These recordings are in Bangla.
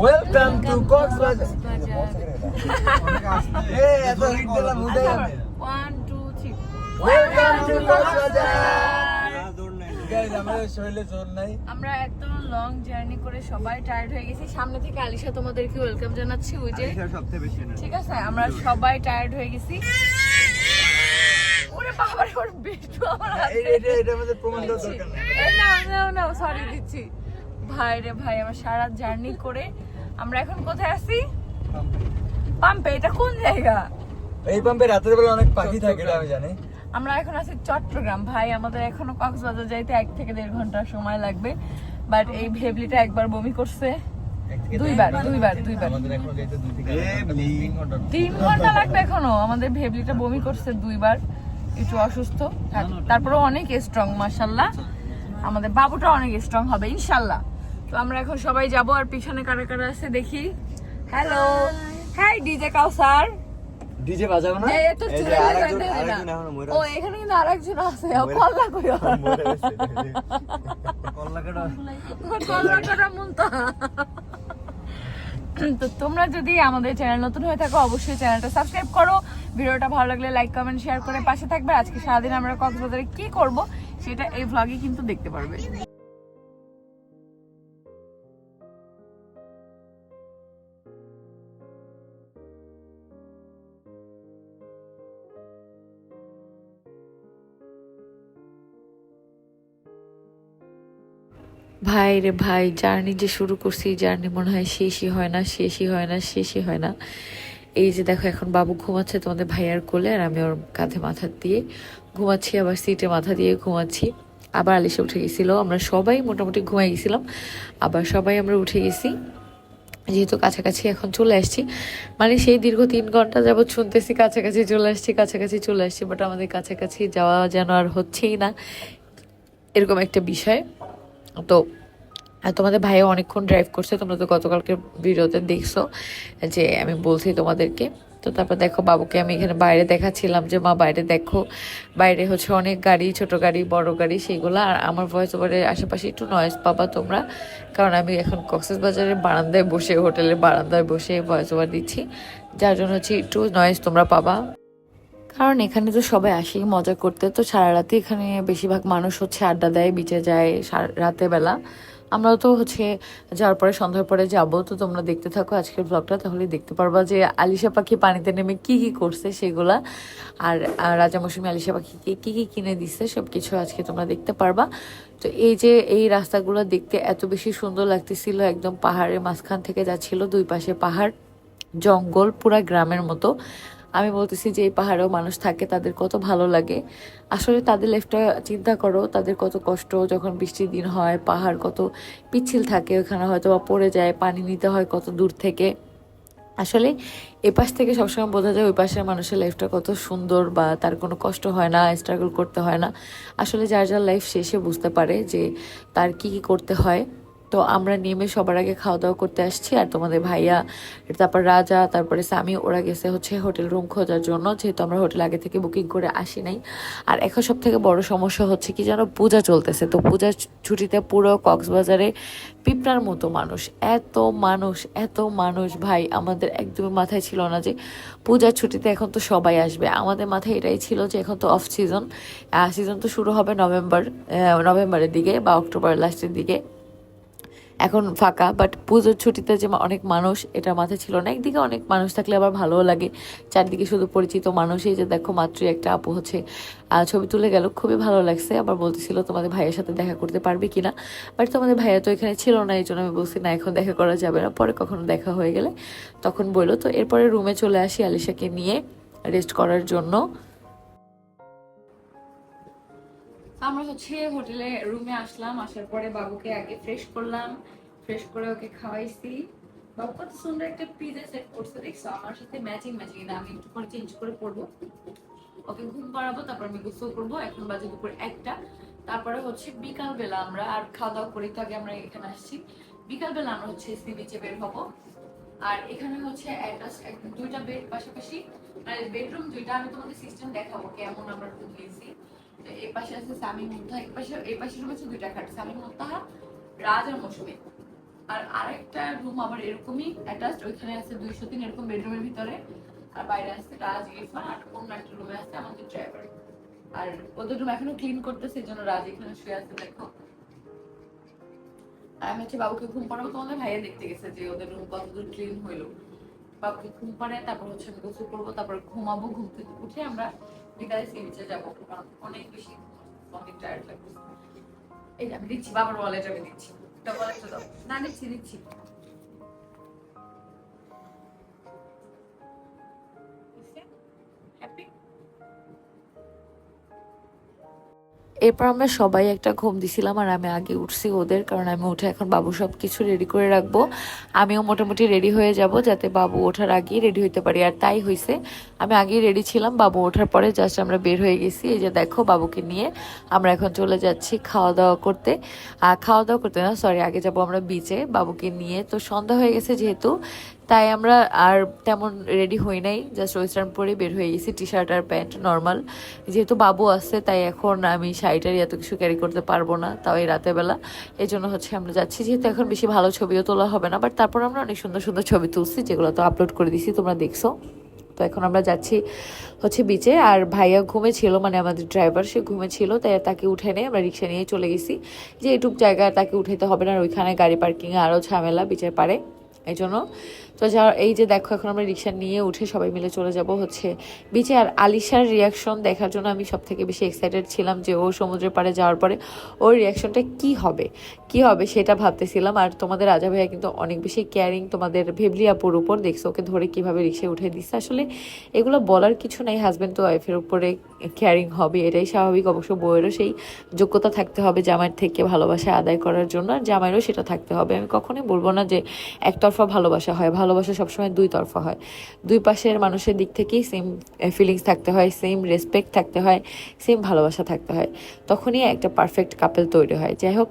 ওয়েলকাম টু কক্সবাজার কক্সবাজার এ এত হিট দিলাম উদয় আমি one two three welcome to Cox's Bazar আমরা একদম লং জার্নি করে সবাই টায়ার্ড হয়ে গেছি। সামনে থেকে আলিশা তোমাদেরকে ওয়েলকাম জানাচ্ছি ওই যে। ঠিক আছে আমরা সবাই টায়ার্ড হয়ে গেছি। ওরে বাবা রে, ওর বেটু আমার। এই- এটা এটা আমাদের প্রমাণ দরকার এই নাও নাও নাও সরি দিচ্ছি। ভাই রে ভাই আমরা সারা জার্নি করে আমরা এখন কোথায় আছি? পাম্পে। এটা কোন জায়গা? এই পাম্পে রাতের বেলা অনেক পাখি থাকে আমি জানি। আমরা এখন আছি চট্টগ্রাম। ভাই আমাদের এখনও কক্সবাজার যাইতে এক থেকে দেড় ঘণ্টা সময় লাগবে। বাট এই ভেবলিটা একবার বমি করছে। দুইবার দুইবার দুইবার। আমাদের এখন যেতে দুই থেকে এ, তিন ঘণ্টা তিন ঘণ্টা লাগবে এখনও। আমাদের ভেবলিটা বমি করছে দুইবার। একটু অসুস্থ। তারপরে অনেক স্ট্রং মাসাল্লাহ আমাদের বাবুটা অনেক স্ট্রং হবে ইনশাল্লাহ তো আমরা এখন সবাই যাব আর পিছনে কারা কারা আছে দেখি। Hello hi DJ Kawsar. DJ বাজাবো না? এই তো চলে ও এখানে কিন্তু আরেকজন আছে। ও কল্লা কইও মরে গেছে। কল্লাকাটা কল্লা মুনতা। তো তোমরা যদি আমাদের চ্যানেল নতুন হয়ে থাকো অবশ্যই চ্যানেলটা সাবস্ক্রাইব করো। ভিডিওটা ভালো লাগলে লাইক কমেন্ট শেয়ার করে পাশে থাকবে। আজকে সারাদিন আমরা কক্সবাজারে কি করব সেটা এই ভ্লগে কিন্তু দেখতে পারবে। ভাই রে ভাই জার্নি যে শুরু করছি জার্নি মনে হয় শেষই হয় না, শেষই হয় না, শেষই হয় না। এই যে দেখো, এখন বাবু ঘুমাচ্ছে তোমাদের ভাইয়ার কোলে আর আমি ওর কাঁধে মাথা দিয়ে ঘুমাচ্ছি, আবার সিটে মাথা দিয়ে ঘুমাচ্ছি। আবার আলিশা উঠে গেছিল, আমরা সবাই মোটামুটি ঘুমাই গেছিলাম, আবার সবাই আমরা উঠে গেছি। যেহেতু কাছাকাছি এখন চলে আসছি মানে সেই দীর্ঘ তিন ঘণ্টা যাবৎ শুনতেছি কাছাকাছি চলে আসছি, কাছাকাছি চলে আসছি বাট আমাদের কাছাকাছি যাওয়া যেন আর হচ্ছেই না, এরকম একটা বিষয়। তো আর তোমাদের ভাইও অনেকক্ষণ ড্রাইভ করছে, তোমরা তো গতকালকে ভিডিওতে দেখছ যে আমি বলছি তোমাদেরকে। তো তারপর দেখো বাবুকে আমি এখানে বাইরে দেখাচ্ছিলাম যে, মা, বাইরে দেখো। বাইরে হচ্ছে অনেক গাড়ি, ছোট গাড়ি, বড় গাড়ি, সেইগুলো। আর আমার ভয়েস ওভারের আশেপাশে একটু নয়েজ পাবা তোমরা। কারণ আমি এখন কক্সেস বাজারের বারান্দায় বসে, হোটেলের বারান্দায় বসে ভয়েস ওভার দিচ্ছি। যার জন্য হচ্ছে একটু নয়েজ তোমরা পাবা। কারণ এখানে তো সবাই আসি, মজা করতে। তো সারা রাতে এখানে বেশিরভাগ মানুষ হচ্ছে আড্ডা দেয় বিচে যায় রাতে বেলা। আমরাও তো হচ্ছে যাওয়ার পরে, সন্ধ্যার পরে যাব, তো তোমরা দেখতে থাকো আজকের ব্লগটা তাহলে দেখতে পারবা যে আলিশা পাখি পানিতে নেমে কি কি করছে সেগুলা। আর রাজা মৌসুমি আলিশা পাখিকে কি কি কিনে দিচ্ছে সব কিছু আজকে তোমরা দেখতে পারবা। তো এই যে, এই রাস্তাগুলো দেখতে এত বেশি সুন্দর লাগতেছিল, একদম পাহাড়ের মাঝখান থেকে যাচ্ছিল দুই পাশে পাহাড়, জঙ্গল, পুরা গ্রামের মতো। আমি বলতেছি যে এই পাহাড়েও মানুষ থাকে, তাদের কত ভালো লাগে। আসলে তাদের লাইফটা চিন্তা করো, তাদের কত কষ্ট, যখন বৃষ্টির দিন হয়, পাহাড় কত পিচ্ছিল থাকে, ওখানে হয়তো বা পড়ে যায়, পানি নিতে হয় কত দূর থেকে। আসলে এ পাশ থেকে সবসময় বোঝা যায়, ওই পাশের মানুষের লাইফটা কত সুন্দর বা তার কোনো কষ্ট হয় না স্ট্রাগল করতে হয় না। আসলে যার যার লাইফ শেষে বুঝতে পারে যে তার কি কি করতে হয়। তো আমরা নেমে সবার আগে খাওয়া দাওয়া করতে আসছি আর তোমাদের ভাইয়া, তারপর রাজা, তারপরে স্বামী, ওরা গেছে হচ্ছে হোটেল রুম খোঁজার জন্য, যেহেতু আমরা হোটেল আগে থেকে বুকিং করে আসি নাই। আর এখন সব থেকে বড় সমস্যা হচ্ছে কি যেন পূজা চলতেছে, তো পূজার ছুটিতে পুরো কক্সবাজারে পিঁপড়ার মতো মানুষ, এত মানুষ এত মানুষ ভাই, আমাদের একদমই মাথায় ছিল না যে পূজার ছুটিতে এখন তো সবাই আসবে। আমাদের মাথায় এটাই ছিল যে এখন তো অফ সিজন সিজন তো শুরু হবে নভেম্বর নভেম্বরের দিকে বা অক্টোবর লাস্টের দিকে। এখন ফাঁকা বাট পুজোর ছুটিতে যে অনেক মানুষ এটা মাথায় ছিল না। একদিকে অনেক মানুষ থাকলে আবার ভালোও লাগে। চারদিকে শুধু পরিচিত মানুষই যে দেখো, মাত্রই একটা আপু হচ্ছে ছবি তুলে গেল। খুবই ভালো লাগছে। আবার বলতেছিল, তোমাদের ভাইয়ের সাথে দেখা করতে পারবে কিনা বাট তোমাদের ভাইয়া তো এখানে ছিল না, এই জন্য আমি বলছি, না, এখন দেখা করা যাবে না। পরে কখনো দেখা হয়ে গেলে তখন বলল। তো এরপরে রুমে চলে আসি আলিশাকে নিয়ে রেস্ট করার জন্য। আমরা হচ্ছে হোটেলে, রুমে আসলাম, আসার পরে বাবুকে আগে ফ্রেশ করলাম ফ্রেশ করে ওকে খাওয়াইছি। বাবু কত সুন্দর একটা পিজা সেট করছে, দেখছ? আমার সাথে ম্যাচিং ম্যাচিং না, আমি একটু পরে চেঞ্জ করে পরবো। ওকে ঘুম পাড়াবো, তারপর আমি গোসল করব। এখন বাজে দুপুর একটা। তারপরে হচ্ছে বিকালবেলা আমরা আর খাওয়া দাওয়া করে তো আগে আমরা এখানে আসছি। বিকালবেলা আমরা হচ্ছে সি বিচে বের হব। আর এখানে হচ্ছে দুইটা বেড পাশাপাশি। মানে বেডরুম দুইটা আমি তোমাদের সিস্টেম দেখাবো, কেমন আমরা রুম নিয়েছি। আছে সামি রুম আছে দুইটা খাট সামি রাজ আর আর আরেকটা রুম এরকমই অ্যাটাচড ওইখানে আছে দুইশো তিন এরকম বেডরুমের ভিতরে, আর বাইরে আছে রাজ, ইরফান, আর অন্য একটা রুমে আছে আমাদের ড্রাইভার আর ওদের রুম এখনও ক্লিন করতেছে জন্য রাজ এখানে শুয়ে আছে, দেখো। আর আমি হচ্ছে বাবুকে ঘুম পাড়াবো, তোমাদের ভাইয়া দেখতে গেছে যে ওদের রুম কতদূর ক্লিন হইল। বাবুকে ঘুম পাড়ে তারপর হচ্ছে আমি গোসল করব, তারপর ঘুমাবো, ঘুম থেকে উঠে আমরা বিকালে সি বিচে যাব অনেক বেশি অনেক টায়ার্ড লাগবে এই আমি দিচ্ছি, বাবার ওয়ালেট আমি দিচ্ছি। ওয়ালেটটা দাও। না, দিচ্ছি দিচ্ছি। এরপর আমরা সবাই একটা ঘুম দিছিলাম আর আমি আগে উঠছি ওদের, কারণ আমি উঠে এখন বাবু সব কিছু রেডি করে রাখব। আমিও মোটামুটি রেডি হয়ে যাব যাতে বাবু ওঠার আগেই রেডি হইতে পারি। আর তাই হয়েছে আমি আগেই রেডি ছিলাম, বাবু ওঠার পরে জাস্ট আমরা বের হয়ে গেছি। এই যে দেখো বাবুকে নিয়ে আমরা এখন চলে যাচ্ছি খাওয়া দাওয়া করতে। আর খাওয়া দাওয়া করতে না সরি আগে যাব আমরা বিচে বাবুকে নিয়ে। তো সন্ধ্যা হয়ে গেছে যেহেতু তাই আমরা আর তেমন রেডি হই নাই। জাস্ট ওয়েস্টার্ন পরে বের হয়ে গেছি টি শার্ট আর প্যান্ট নর্মাল যেহেতু বাবু আছে, তাই এখন আমি শাড়িটারি এত কিছু ক্যারি করতে পারব না, তাও এই রাতের বেলা। এই জন্য হচ্ছে আমরা যাচ্ছি। যেহেতু এখন বেশি ভালো ছবিও তোলা হবে না বাট তারপর আমরা অনেক সুন্দর সুন্দর ছবি তুলছি, যেগুলো তো আপলোড করে দিছি, তোমরা দেখছ। তো এখন আমরা যাচ্ছি হচ্ছে বিচে আর ভাইয়া ঘুমেছিল মানে আমাদের ড্রাইভার সে ঘুমেছিল, তাই তাকে উঠে নিয়ে আমরা রিক্সা নিয়ে চলে গেছি। যে এটুক জায়গায় তাকে উঠাইতে হবে না, আর ওইখানে গাড়ি পার্কিংয়ে আরও ঝামেলা বিচের পারে এই জন্য তো যা, এই যে দেখো, এখন আমরা রিক্সা নিয়ে উঠে সবাই মিলে চলে যাব হচ্ছে বিচে আর আলিশার রিয়াকশন দেখার জন্য আমি সব থেকে বেশি এক্সাইটেড ছিলাম যে ও সমুদ্রের পাড়ে যাওয়ার পরে ওর রিয়াকশনটা কি হবে? কি হবে সেটা ভাবতেছিলাম। আর তোমাদের রাজা ভাইয়া কিন্তু অনেক বেশি কেয়ারিং তোমাদের ভেবলি আপুর উপর। দেখছ ওকে ধরে কীভাবে রিক্সায় উঠে দিচ্ছে। আসলে এগুলো বলার কিছু নাই। হাজব্যান্ড তো ওয়াইফের উপরে কেয়ারিং হবে, এটাই স্বাভাবিক। অবশ্য বইয়েরও সেই যোগ্যতা থাকতে হবে জামাইয়ের থেকে ভালোবাসা আদায় করার জন্য। আর জামাইয়েরও সেটা থাকতে হবে। আমি কখনোই বলব না যে একতরফা ভালোবাসা হয়। ভালোবাসা সবসময় দুই তরফা হয়। দুই পাশের মানুষের দিক থেকেই সেম ফিলিংস থাকতে হয় সেম রেসপেক্ট থাকতে হয় সেম ভালোবাসা থাকতে হয়। তখনই একটা পারফেক্ট কাপেল তৈরি হয়। যাই হোক,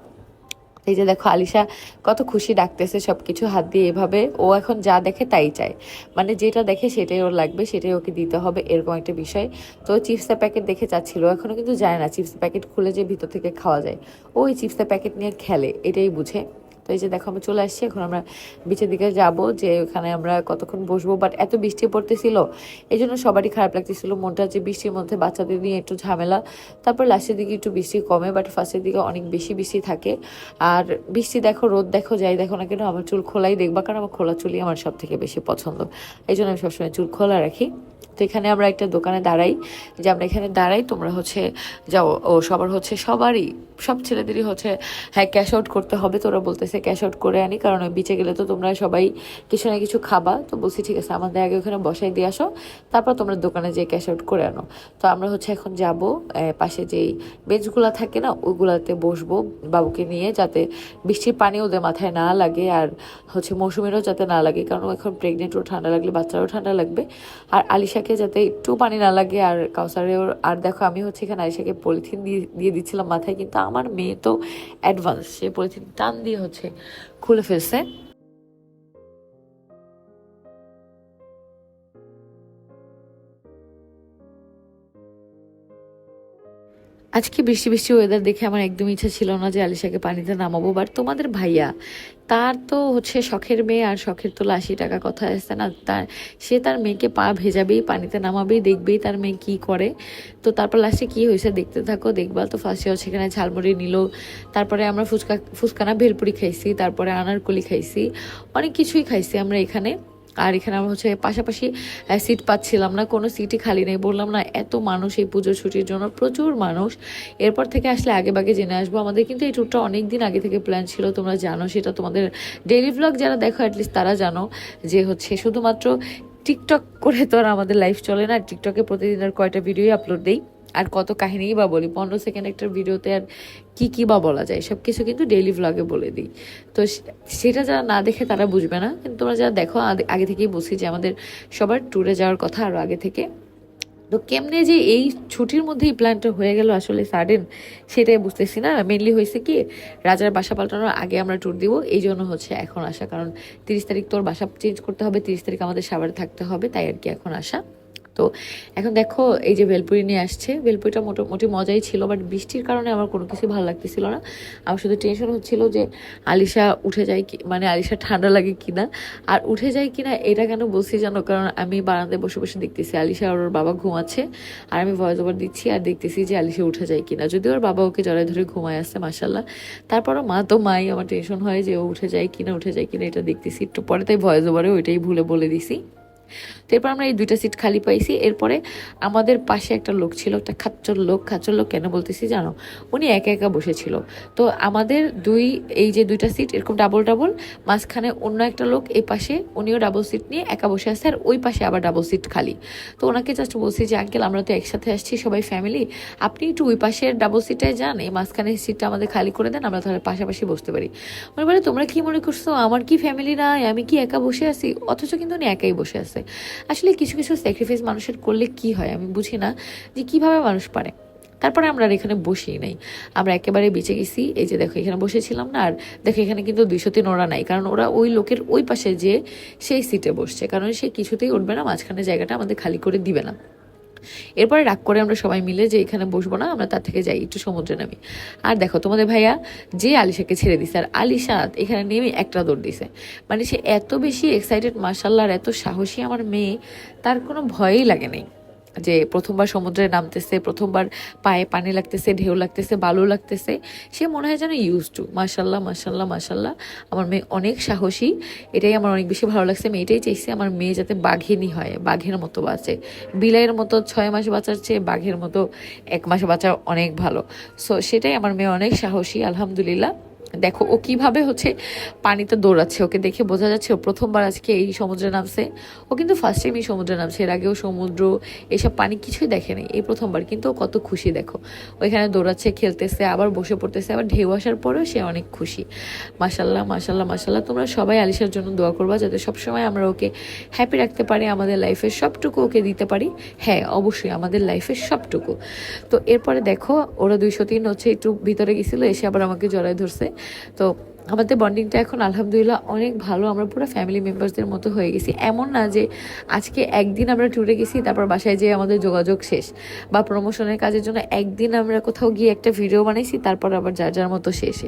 এই যে দেখো আলিশা কত খুশি ডাকতেছে সব কিছু হাত দিয়ে এভাবে। ও এখন যা দেখে তাই চায়। মানে যেটা দেখে সেটাই ওর লাগবে, সেটাই ওকে দিতে হবে, এরকম একটা বিষয়। তো চিপসের প্যাকেট দেখে চাচ্ছিল এখনও কিন্তু যায় না। চিপসের প্যাকেট খুলে যে ভিতর থেকে খাওয়া যায়। ও ওই চিপসের প্যাকেট নিয়ে খেলে, এটাই বুঝে। তো এই যে দেখো আমরা চলে আসছি, এখন আমরা বিচের দিকে যাব, যে ওখানে আমরা কতক্ষণ বসবো বাট এত বৃষ্টি পড়তেছিল, এই জন্য সবারই খারাপ লাগতেছিল, মনটা যে বৃষ্টির মধ্যে বাচ্চাদের নিয়ে একটু ঝামেলা। তারপর লাস্টের দিকে একটু বৃষ্টি কমে বাট ফার্স্টের দিকে অনেক বেশি বৃষ্টি থাকে। আর বৃষ্টি দেখো, রোদ দেখো, যাই দেখো না কেন, আমার চুল খোলাই দেখবা, কারণ আমার খোলা চুলই আমার সব থেকে বেশি পছন্দ। এই জন্য আমি সবসময় চুল খোলা রাখি। তো এখানে আমরা একটা দোকানে দাঁড়াই, যে আমরা এখানে দাঁড়াই, তোমরা হচ্ছে যাও, ও সবার হচ্ছে সবারই, সব ছেলেদেরই হচ্ছে হ্যাঁ ক্যাশ আউট করতে হবে তোরা বলতেছে ক্যাশ আউট করে আনি, কারণ ওই বিচে গেলে তো তোমরা সবাই কিছু না কিছু খাবা, তো বলছি ঠিক আছে, আমাদের আগে ওখানে বসাই দিয়ে আসো, তারপর তোমরা দোকানে যেয়ে ক্যাশ আউট করে আনো। তো আমরা হচ্ছে এখন যাব পাশে যেই বেঞ্চগুলো থাকে না ওইগুলাতে বসবো বাবুকে নিয়ে, যাতে বৃষ্টির পানি ওদের মাথায় না লাগে, আর হচ্ছে মৌসুমিরও যাতে না লাগে, কারণ এখন প্রেগনেন্টও ঠান্ডা লাগলে, বাচ্চারও ঠান্ডা লাগবে। আর আলিশাকে যাতে একটু পানি না লাগে, আর কাউসারেও আর দেখো, আমি হচ্ছে এখানে আয়সাকে পলিথিন দিয়ে দিয়ে দিচ্ছিলাম মাথায়, কিন্তু আমার মেয়ে তো অ্যাডভান্স সে পলিথিন টান দিয়ে হচ্ছে খুলে ফেলছে। আজকে বৃষ্টি বৃষ্টি ওয়েদার দেখে আমার একদম ইচ্ছা ছিল না যে আলিশাকে পানিতে নামাবো বাট তোমাদের ভাইয়া, তার তো হচ্ছে শখের মেয়ে আর শখের তো আশি টাকা কথা আসছে না, তার, সে তার মেয়েকে পা ভেজাবেই, পানিতে নামাবেই, দেখবেই তার মেয়ে কি করে। তো তারপর লাস্টে কি হয়েছে দেখতে থাকো, দেখবা তো ফার্স্টে হচ্ছে এখানে ঝালমুড়ি নিল, তারপরে আমরা ফুচকা, ফুচকানা ভেলপুরি খাইছি, তারপরে আনারকলি খাইছি, অনেক কিছুই খাইছি আমরা এখানে। আর এখানে আমরা হচ্ছে পাশাপাশি সিট পাচ্ছিলাম না, কোনো সিটই খালি নেই। বললাম, না, এত মানুষ এই পুজোর ছুটির জন্য, প্রচুর মানুষ। এরপর থেকে আসলে আগে বাগে জেনে আসব। আমাদের কিন্তু এই ট্যুরটা অনেক দিন আগে থেকে প্ল্যান ছিল, তোমরা জানো, সেটা তোমাদের ডেইলি ব্লগ যারা দেখো অ্যাটলিস্ট তারা জানো যে হচ্ছে শুধুমাত্র টিকটক করে তো আর আমাদের লাইফ চলে না। টিকটকে প্রতিদিন আর কয়টা ভিডিওই আপলোড দিই। আর কত কাহিনীই বা বলি, পনেরো সেকেন্ড একটা ভিডিওতে আর কি কি বা বলা যায় সব কিছু কিন্তু ডেইলি ভ্লগে বলে দিই। তো সেটা যারা না দেখে তারা বুঝবে না। কিন্তু তোমরা যারা দেখো, আগে- থেকেই বলছি যে আমাদের সবার ট্যুরে যাওয়ার কথা আরও আগে থেকে। তো কেমনে যে এই ছুটির মধ্যেই প্ল্যানটা হয়ে গেল আসলে সাডেন সেটাই বুঝতেছি না। মেনলি হয়েছে কি, রাজার বাসা পাল্টানোর আগে আমরা ট্যুর দিব। এই জন্য হচ্ছে এখন আসা। কারণ তিরিশ তারিখ তোর বাসা চেঞ্জ করতে হবে, তিরিশ তারিখ আমাদের সাভারে থাকতে হবে, তাই আর কি এখন আসা। তো এখন দেখো, এই যে ভেলপুরি নিয়ে আসছে, ভেলপুরিটা মোটামুটি মজাই ছিল বাট বৃষ্টির কারণে আমার কোনো কিছু ভালো লাগতেছিল না। আমার শুধু টেনশন হচ্ছিল যে আলিশা উঠে যায় কি মানে আলিশা ঠান্ডা লাগে কিনা, আর উঠে যায় কিনা এটা কেন বলছি জানো? কারণ আমি বারান্দায় বসে বসে দেখতেছি আলিশা আর ওর বাবা ঘুমাচ্ছে, আর আমি ভয়েস ওভার দিচ্ছি আর দেখতেছি যে আলিশা উঠে যায় কিনা। যদি ওর বাবা ওকে জড়ায় ধরে ঘুমায় আসছে মাসাল্লাহ তারপরও মা তো মাই, আমার টেনশন হয় যে ও উঠে যায় কিনা, উঠে যায় কিনা এটা দেখতেছি। একটু পরে তাই ভয়েস ওভারে ওইটাই ভুলে বলে দিছি। এরপর আমরা এই দুইটা সিট খালি পাইছি। এরপরে আমাদের পাশে একটা লোক ছিল, একটা খাচ্চর লোক। খাচ্চর লোক কেন বলতেছি জানো? উনি একা একা বসেছিল। তো আমাদের দুই, এই যে দুইটা সিট এরকম ডাবল ডাবল মাঝখানে অন্য একটা লোক এই পাশে, উনিও ডাবল সিট নিয়ে একা বসে আছে আর ওই পাশে আবার ডাবল সিট খালি। তো ওনাকে জাস্ট বলছি যে, আঙ্কেল, আমরা তো একসাথে আসছি, সবাই ফ্যামিলি আপনি একটু ওই পাশের ডাবল সিটটায় যান, এই মাঝখানে সিটটা আমাদের খালি করে দেন, আমরা তাহলে পাশাপাশি বসতে পারি। মনে বলে তোমরা কি মনে করছ? আমার কি ফ্যামিলি নাই? আমি কি একা বসে আছি? অথচ কিন্তু উনি একাই বসে আছে। আসলে কিছু কিছু স্যাক্রিফাইস মানুষের করলে কি হয় আমি বুঝি না, যে কীভাবে মানুষ পারে। তারপরে আমরা আর এখানে বসি নাই। আমরা একেবারে বেঁচে গেছি। এই যে দেখো, এখানে বসেছিলাম না, আর দেখো, এখানে কিন্তু দুইশো তিন ওরা নাই। কারণ ওরা ওই লোকের ওই পাশে যে সেই সিটে বসছে। কারণ সে কিছুতেই উঠবে না, মাঝখানে জায়গাটা আমাদের খালি করে দিবে না। এরপরে রাগ করে আমরা সবাই মিলে যে এখানে বসবো না, আমরা তার থেকে যাই, একটু সমুদ্রে নামি। আর দেখো, তোমাদের ভাইয়া যে আলিশাকে ছেড়ে দিছে, আর আলিশা এখানে নেমে একটা দৌড় দিছে। মানে সে এত বেশি এক্সাইটেড মার্শাল্লাহ এত সাহসী আমার মেয়ে, তার কোনো ভয়ই লাগে নাই। যে প্রথমবার সমুদ্রে নামতেছে, প্রথমবার পায়ে পানি লাগতেছে, ঢেউ লাগতেছে, বালু লাগতেছে, সে মনে হয় যেন ইউজ টু মাসাল্লাহ মাসাল্লাহ মাসাল্লাহ আমার মেয়ে অনেক সাহসী। এটাই আমার অনেক বেশি ভালো লাগছে। আমি এটাই চাইছি আমার মেয়ে যাতে বাঘিনী হয়, বাঘের মতো বাঁচে। বিলাইয়ের মতো ছয় মাস বাঁচার চেয়ে বাঘের মতো এক মাস বাঁচা অনেক ভালো। সো সেটাই আমার মেয়ে অনেক সাহসী, আলহামদুলিল্লাহ। দেখো, ও কীভাবে হচ্ছে পানিতে দৌড়াচ্ছে, ওকে দেখে বোঝা যাচ্ছে ও প্রথমবার আজকে এই সমুদ্রে নামছে। ও কিন্তু ফার্স্ট টাইম এই সমুদ্রে নামছে, এর আগেও সমুদ্র, এসব পানি কিছুই দেখেনি এই প্রথমবার, কিন্তু ও কত খুশি, দেখো। ওইখানে দৌড়াচ্ছে, খেলতেছে, আবার বসে পড়তেছে, আবার ঢেউ আসার পরেও সে অনেক খুশি। মাসাল্লাহ মাসাল্লাহ মাসাল্লাহ তোমরা সবাই আলিশার জন্য দোয়া করবা যাতে সবসময় আমরা ওকে হ্যাপি রাখতে পারি, আমাদের লাইফের সবটুকু ওকে দিতে পারি। হ্যাঁ অবশ্যই আমাদের লাইফের সবটুকু। তো এরপরে দেখো, ওরা দুইশো তিন হচ্ছে একটু ভিতরে গেছিল, এসে আবার আমাকে জড়ায় ধরছে। তো আমাদের বন্ডিংটা এখন, আলহামদুলিল্লাহ, অনেক ভালো। আমরা পুরো ফ্যামিলি মেম্বারসদের মতো হয়ে গেছি। এমন না যে আজকে একদিন আমরা ট্যুরে গেছি, তারপর বাসায় যেয়ে আমাদের যোগাযোগ শেষ বা প্রমোশনের কাজের জন্য একদিন আমরা কোথাও গিয়ে একটা ভিডিও বানাইছি, তারপর আবার যার যার মতো শেষে।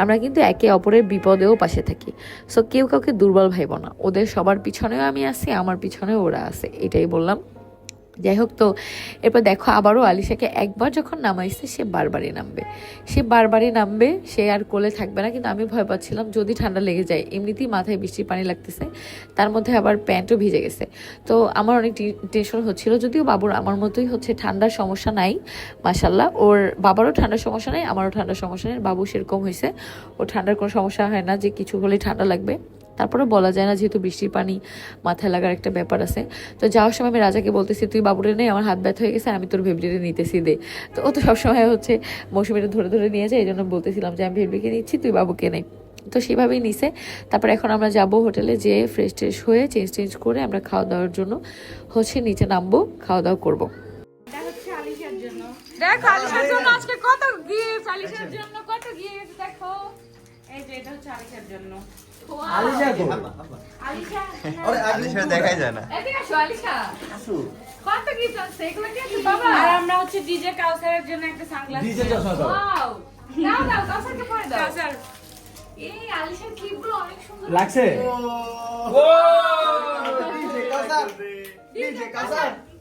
আমরা কিন্তু একে অপরের বিপদেও পাশে থাকি। সো কেউ কাউকে দুর্বল ভাইব না। ওদের সবার পিছনেও আমি আছি, আমার পিছনেও ওরা আছে, এটাই বললাম। যাই হোক তো এরপর দেখো আবারও আলিশাকে একবার যখন নামাইছে, সে বারবারই নামবে। সে বারবারই নামবে, সে আর কোলে থাকবে না, কিন্তু আমি ভয় পাচ্ছিলাম যদি ঠান্ডা লেগে যায়। এমনিতেই মাথায় বৃষ্টির পানি লাগতেছে, তার মধ্যে আবার প্যান্টও ভিজে গেছে। তো আমার অনেক টেনশন হচ্ছিল, যদিও বাবুর আমার মতোই হচ্ছে ঠান্ডার সমস্যা নাই মাসাল্লাহ ওর বাবারও ঠান্ডার সমস্যা নাই, আমারও ঠান্ডার সমস্যা নেই, বাবু সেরকম হয়েছে ওর ঠান্ডার কোনো সমস্যা হয় না যে কিছু হলেই ঠান্ডা লাগবে। তারপরে বলা যায় না যেহেতু বৃষ্টির পানি মাথায় লাগার একটা ব্যাপার আছে। তো যাওয়ার সময় আমি রাজাকে বলতেছি তুই বাবুরে নেই আমার হাত ব্যথা হয়ে গেছে আমি তোর ভেবলিরে নিতেছি দে। তো ও তো সবসময় হচ্ছে মৌসুমিটা ধরে ধরে নিয়ে যায় এই জন্য বলতেছিলাম যে আমি ভেবলিকে নিচ্ছি তুই বাবুকে নেই তো সেভাবেই নিছে। তারপর এখন আমরা যাব হোটেলে যেয়ে ফ্রেশ ট্রেশ হয়ে চেঞ্জ চেঞ্জ করে আমরা খাওয়া দাওয়ার জন্য হচ্ছে নিচে নামবো খাওয়া দাওয়া করব। দেখো আলিশার জন্য আজকে কত গিফট আলিশার জন্য কত গিফট দেখো। এই যে এটা হচ্ছে আলিশার জন্য। আলিশা কো আলিশা আলিশা। দেখাই যায় না। এদিকে আসো আলিশা। কত গিফট আছে এগুলো কি আছে বাবা? আর আমরা হচ্ছে ডিজে কাউসারের জন্য একটা সানগ্লাস ডিজে চশমা দাও ওয়াও দাও দাও কাউসারকে পরে দাও। কাউসার। এই আলিশার ক্লিপগুলো অনেক সুন্দর লাগছে? ডিজে কাউসার ডিজে নাও,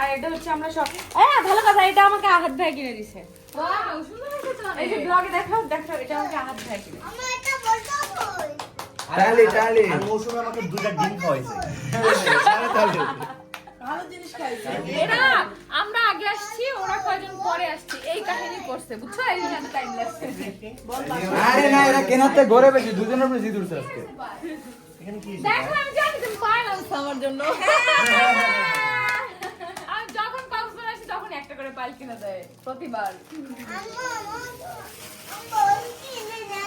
আর এটা হচ্ছে আমরা সব হ্যাঁ ভালো কথা এটা আমাকে আহাত ভাই কিনে দিছে। ওয়াও সুন্দর হয়েছে এই যে ব্লগে দেখো দেখো এটা আমাকে আহাত ভাই কিনে টালি টালি আর মৌসুমে আমাকে দুটা ডিম খাওয়াইছে। এটা আমরা আগে আসছি ওরা কয়জন পরে আসছে এই কাহিনী করছে বুঝছ? এই জন্য টাইম লাগছে আরে না এরা কেনাতে ঘরে বেশি দুজনের উপরে জিদ উঠছে আজকে। দেখো আমি জানি তুমি পায়ে আনছো আমার জন্য আমি যখন কক্সবাজার আসি তখন একটা করে পাইল কিনে দেয় প্রতিবার।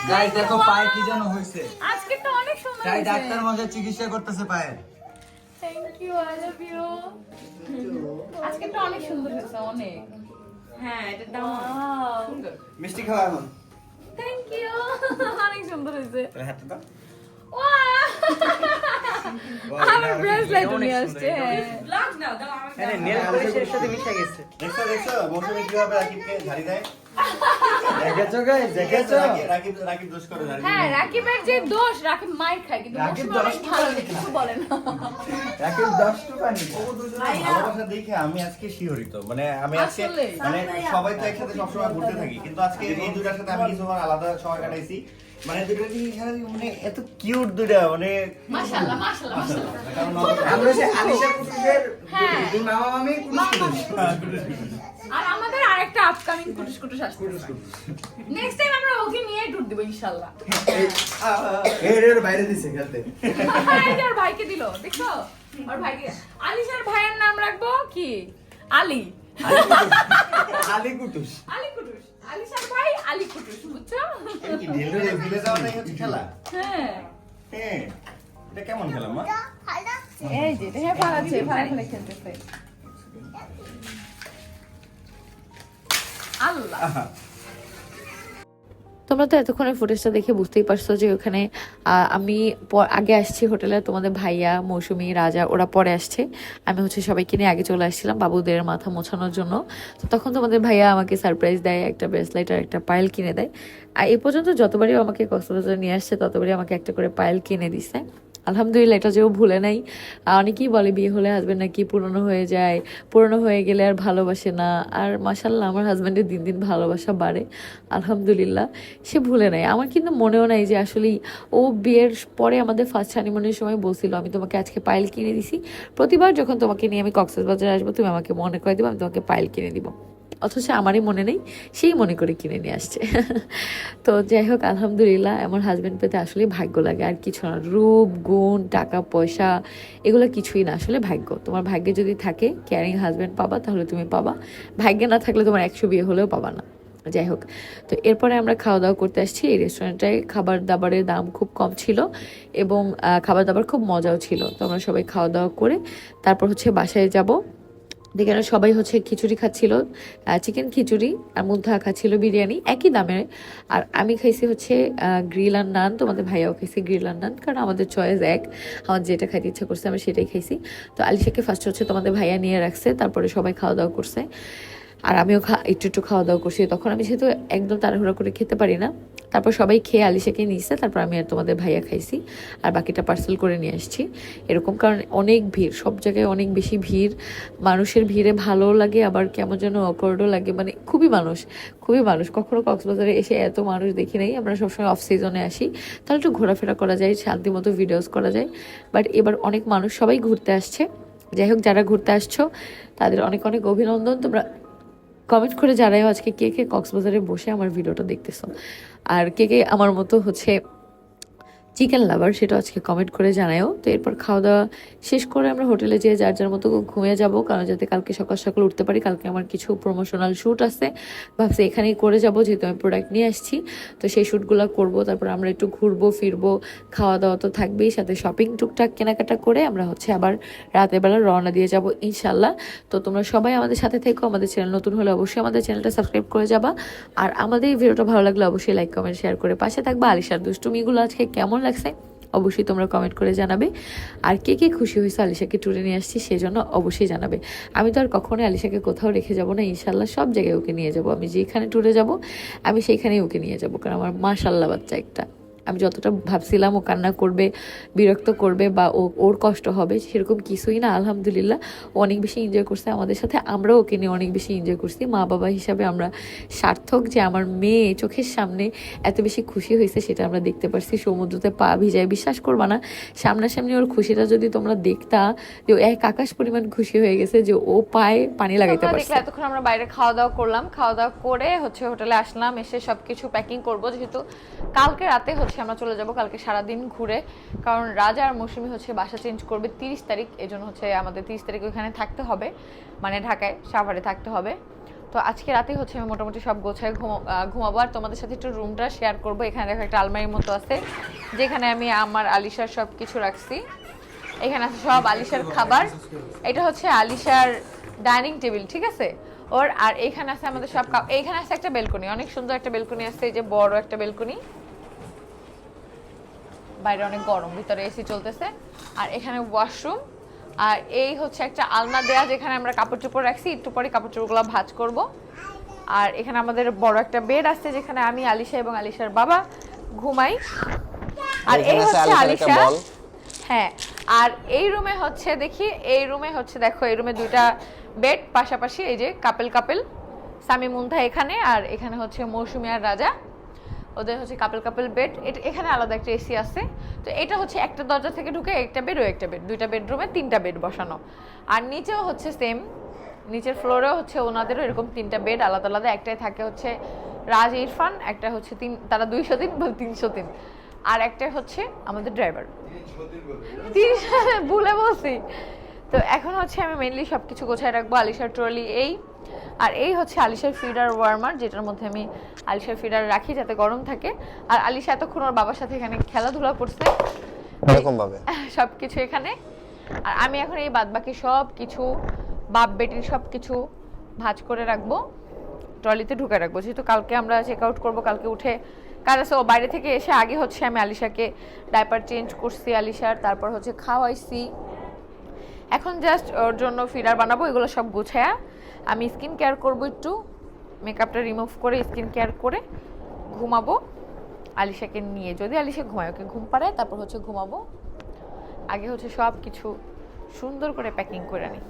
গাইস দেখো পায়ে কি যেন হয়েছে। আজকে তো অনেক সুন্দর তাই ডাক্তার মশাই চিকিৎসা করতেছে পায়ে। Thank you I love you আজকে তো অনেক সুন্দর হয়েছে অনেক। হ্যাঁ এটা সুন্দর। মিষ্টি খাওয়া এখন। থ্যাংক ইউ অনেক সুন্দর হয়েছে। তাহলে হাতটা দাও। আমার ব্রেসলেট নিয়ে আসছে দেখছ দেখছ মৌসুমি কীভাবে রাকিবকে ঝাড়ি দেয়? দেখেছ গাইস দেখেছ? রাকিব- রাকিব রাকিব দোষ করে ঝাড়ি হ্যাঁ রাকিবের যে দোষ রাকিব মাইর খায় কিন্তু রাকিব দশ ভালো টাকা কিছু বলে না। রাকিব দশ টাকা নিবে ভালোবাসা দেখে আমি আজকে শিহরিত। মানে আমি আজকে? মানে সবাই তো একসাথে সবসময় ঘুরতে থাকি কিন্তু আজকে এই দুটার সাথে আমি কিছুক্ষণ আলাদা সময় কাটাইছি। মানে দুটো কি মানে এত কিউট দুটা মানে মাশাআল্লাহ মাশাআল্লাহ মাশাআল্লাহ। আমরা সে আলিশা কুটুসের হ্যাঁ। দুই মামা মামি কুটুস কুটুস। আর আমাদের আরেকটা আপকামিং কুটুস কুটুস আসছে। নেক্সট টাইম আমরা ওকে নিয়ে ট্যুর দিব ইনশাআল্লাহ। এর এর বাইরে দিছে খেলতে। এই ভাইকে দিল দেখছ? ওর ভাইকে। আলিশার ভাইয়ের নাম রাখব কি? আলী। আলি কুটুস। আলী কুটুস। আলিশার ভাই আলি কুটুস বুঝছ? কি ঢেলে ভিলে যাওয়াটাই হচ্ছে খেলা? হ্যাঁ। হ্যাঁ এটা কেমন খেলা মা? এই যে দেখে পালাচ্ছে ভালো খেলে খেলতেছে। আল্লাহ। তোমরা তো এতক্ষণে ফুটেজটা দেখে বুঝতেই পারছ যে ওখানে আমি আগে আসছি হোটেলে, তোমাদের ভাইয়া, মৌসুমি, রাজা, ওরা পরে আসছে। আমি হচ্ছে সবাইকে নিয়ে আগে চলে আসছিলাম বাবুদের মাথা মোছানোর জন্য। তো তখন তোমাদের ভাইয়া আমাকে সারপ্রাইজ দেয়, একটা ব্রেসলেট আর একটা পায়েল কিনে দেয়। আর এ পর্যন্ত যতবারই আমাকে কক্সবাজার নিয়ে আসছে, ততবারই আমাকে একটা করে পায়েল কিনে দিছে। আলহামদুলিল্লাহ, এটা যেও ভুলে নাই। অনেকেই বলে বিয়ে হলে হাজবেন্ড নাকি পুরনো হয়ে যায়। পুরনো হয়ে গেলে আর ভালোবাসে না। আর মাসাল্লাহ আমার হাজবেন্ডের দিন দিন ভালোবাসা বাড়ে। আলহামদুলিল্লাহ, সে ভুলে নাই। আমার কিন্তু মনেও নাই যে আসলেই ও বিয়ের পরে আমাদের ফার্স্ট হানিমুনের সময় বলছিল, আমি তোমাকে আজকে পাইল কিনে দিছি। প্রতিবার যখন তোমাকে নিয়ে আমি কক্সবাজার আসব, তুমি আমাকে মনে করে দেবো, আমি তোমাকে পাইল কিনে দিব। অথচ আমারই মনে নেই, সেই মনে করে কিনে নিয়ে আসছে। তো যাই হোক, আলহামদুলিল্লাহ, আমার হাজব্যান্ড পেতে আসলে ভাগ্য লাগে। আর কিছু না, রূপ, গুণ, টাকা, পয়সা, এগুলো কিছুই না। আসলে ভাগ্য। তোমার ভাগ্যে যদি থাকে কেয়ারিং হাজব্যান্ড পাবা, তাহলে তুমি পাবা। ভাগ্যে না থাকলে তোমার একশো বিয়ে হলেও পাবা না। যাই হোক, তো এরপরে আমরা খাওয়া দাওয়া করতে আসছি। এই রেস্টুরেন্টটায় খাবার দাবারের দাম খুব কম ছিল এবং খাবার দাবার খুব মজাও ছিল। তো আমরা সবাই খাওয়া দাওয়া করে তারপর হচ্ছে বাসায় যাব। যেখানে সবাই হচ্ছে খিচুড়ি খাচ্ছিল চিকেন খিচুড়ি আর মুদ্ধা খাচ্ছিল বিরিয়ানি, একই দামের আর আমি খাইছি হচ্ছে গ্রিল আর নান তোমাদের ভাইয়াও খাইছি গ্রিল আর নান কারণ আমাদের চয়েস এক। আমার যেটা খাইতে ইচ্ছা করছে আমি সেটাই খাইছি। তো আলিশাকে ফার্স্ট হচ্ছে তোমাদের ভাইয়া নিয়ে রাখছে, তারপরে সবাই খাওয়া দাওয়া করছে। আর আমিও খা একটু একটু খাওয়া দাওয়া করছি। তখন আমি সেহেতু একদম তাড়াহুড়া করে খেতে পারি না। তারপর সবাই খেয়ে আলিশাকে নিয়েছে। তারপর আমি আর তোমাদের ভাইয়া খাইছি। আর বাকিটা পার্সেল করে নিয়ে আসছি। এরকম কারণ অনেক ভিড়, সব জায়গায় অনেক বেশি ভিড়। মানুষের ভিড়ে ভালো লাগে, আবার কেমন যেন অকর্ডও লাগে। মানে খুবই মানুষ খুবই মানুষ। কখনো কক্সবাজারে এসে এত মানুষ দেখি নাই। আমরা সবসময় অফ সিজনে আসি। তাহলে একটু ঘোরাফেরা করা যায়, শান্তি মতো ভিডিওস করা যায়। বাট এবার অনেক মানুষ সবাই ঘুরতে আসছে। যাই হোক, যারা ঘুরতে আসছো, তাদের অনেক অনেক অভিনন্দন। তোমরা কমেন্ট করে জানাই আজকে কে কে কক্সবাজারে বসে আমার ভিডিওটা দেখতেছো। আর কে কে আমার মতো হচ্ছে চিকেন লাভার, সেটা আজকে কমেন্ট করে জানায়ও। তো এরপর খাওয়া দাওয়া শেষ করে আমরা হোটেলে যেয়ে যার যার মতো ঘুমিয়ে যাব। কারণ যাতে কালকে সকাল সকাল উঠতে পারি, কালকে আমার কিছু প্রমোশনাল শ্যুট আছে। ভাবছি এখানেই করে যাব, যেহেতু আমি প্রোডাক্ট নিয়ে আসছি। তো সেই শ্যুটগুলো করব, তারপর আমরা একটু ঘুরবো, ফিরবো। খাওয়া দাওয়া তো থাকবেই, সাথে শপিং টুকটাক কেনাকাটা করে আমরা হচ্ছে আবার রাতের বেলা রওনা দিয়ে যাব ইনশাল্লাহ তো তোমরা সবাই আমাদের সাথে থেকো, আমাদের চ্যানেল নতুন হলে অবশ্যই আমাদের চ্যানেলটা সাবস্ক্রাইব করে যাবা। আর আমাদের এই ভিডিওটা ভালো লাগলে অবশ্যই লাইক কমেন্ট শেয়ার করে পাশে থাকবা। আলিশার দুষ্টুমিগুলো আজকে কেমন লাগছে, অবশ্যই তোমরা কমেন্ট করে জানাবে। আর কে কে খুশি হয়েছে আলিশাকে ট্যুরে নিয়ে আসছি সেজন্য অবশ্যই জানাবে। আমি তো আর কখনোই আলিশাকে কোথাও রেখে যাব না ইনশাল্লাহ সব জায়গায় ওকে নিয়ে যাব। আমি যেখানে ট্যুরে যাব, আমি সেইখানেই ওকে নিয়ে যাব, কারণ আমার মাশাল্লাহ বাচ্চা একটা। আমি যতটা ভাবছিলাম ও কান্না করবে বিরক্ত করবে বা ও ওর কষ্ট হবে সেরকম কিছুই না আলহামদুলিল্লাহ। ও অনেক বেশি এনজয় করছে আমাদের সাথে আমরাও ওকে নিয়ে অনেক বেশি এনজয় করছি। মা বাবা হিসাবে আমরা সার্থক যে আমার মেয়ে চোখের সামনে এত বেশি খুশি হয়েছে সেটা আমরা দেখতে পারছি। সমুদ্রতে পা ভিজায় বিশ্বাস করবা না সামনাসামনি ওর খুশিটা যদি তোমরা দেখতা যে ও এক আকাশ পরিমাণ খুশি হয়ে গেছে যে ও পায়ে পানি লাগাইতে পারছে। এতক্ষণ আমরা বাইরে খাওয়া দাওয়া করলাম খাওয়া দাওয়া করে হচ্ছে হোটেলে আসলাম এসে সবকিছু প্যাকিং করব। যেহেতু কালকে রাতে হচ্ছে আমরা চলে যাব কালকে সারাদিন ঘুরে। কারণ রাজা আর মৌসুমি হচ্ছে বাসা চেঞ্জ করবে তিরিশ তারিখ এই জন্য হচ্ছে আমাদের তিরিশ তারিখ ওইখানে থাকতে হবে মানে ঢাকায়, সাভারে থাকতে হবে। তো আজকে রাতে হচ্ছে আমি মোটামুটি সব গোছায় ঘুমা- ঘুমাবো। আর তোমাদের সাথে একটু রুমটা শেয়ার করব। এখানে দেখো একটা আলমারির মতো আছে, যেখানে আমি আমার, আলিশার সব কিছু রাখছি। এখানে আছে সব আলিশার খাবার। এটা হচ্ছে আলিশার ডাইনিং টেবিল ঠিক আছে? ওর, আর এখানে আছে আমাদের সব এইখানে আছে একটা বেলকনি অনেক সুন্দর একটা বেলকনি আছে, এই যে বড় একটা বেলকনি বাইরে অনেক গরম ভিতরে এসি চলতেছে। আর এখানে ওয়াশরুম আর এই হচ্ছে একটা আলনা দেয়া যেখানে আমরা কাপড় চোপড় রাখছি একটু পরে কাপড় চোপড়গুলো ভাজ করব। আর এখানে আমাদের বড় একটা বেড আছে যেখানে আমি আলিশা এবং আলিশার বাবা ঘুমাই। আর এই হচ্ছে আলিশা। হ্যাঁ আর এই রুমে হচ্ছে দেখি এই রুমে হচ্ছে দেখো এই রুমে দুইটা বেড পাশাপাশি এই যে কাপেল কাপেল সামি মুন্থা এখানে আর এখানে হচ্ছে মৌসুমি আর রাজা। ওদের হচ্ছে কাপেল কাপেল বেড এটা এখানে আলাদা একটা এসি আছে। তো এটা হচ্ছে একটা দরজা থেকে ঢুকে একটা বেড ও একটা বেড দুইটা বেডরুমে তিনটা বেড বসানো। আর নিচেও হচ্ছে সেম নিচের ফ্লোরেও হচ্ছে ওনাদেরও এরকম তিনটা বেড আলাদা আলাদা। একটাই থাকে হচ্ছে রাজ ইরফান একটা হচ্ছে তিন তারা দুইশো তিন তিনশো তিন। আর একটা হচ্ছে আমাদের ড্রাইভার তিনশো ভুলে বলছি। তো এখন হচ্ছে আমি মেনলি সব কিছু গোছায় রাখব। আলিশার ট্রলি এই। আর এই হচ্ছে আলিশার ফিডার ওয়ার্মার যেটার মধ্যে আমি আলিশার ফিডার রাখি যাতে গরম থাকে। আর আলিশা এতক্ষণ ওর বাবার সাথে এখানে খেলাধুলা করছে। এরকম ভাবে। সব কিছু এখানে। আর আমি এখন এই বাদ বাকি সব কিছু বাপ বেটির সব কিছু ভাঁজ করে রাখব। ট্রলিতে ঢুকে রাখব। যেহেতু কালকে আমরা চেক আউট করব কালকে উঠে কার আছে? ও বাইরে থেকে এসে আগে হচ্ছে আমি আলিশাকে ডাইপার চেঞ্জ করছি আলিশার তারপর হচ্ছে খাওয়াইছি। এখন জাস্ট ওর জন্য ফিডার বানাবো এগুলো সব গুছায়া আমি স্কিন কেয়ার করব একটু মেকআপটা রিমুভ করে স্কিন কেয়ার করে ঘুমাবো। আলিশাকে নিয়ে, যদি আলিশা ঘুমায়, ওকে ঘুম পাড়ায়, তারপর হচ্ছে ঘুমাবো। আগে হচ্ছে সব কিছু সুন্দর করে প্যাকিং করে নিই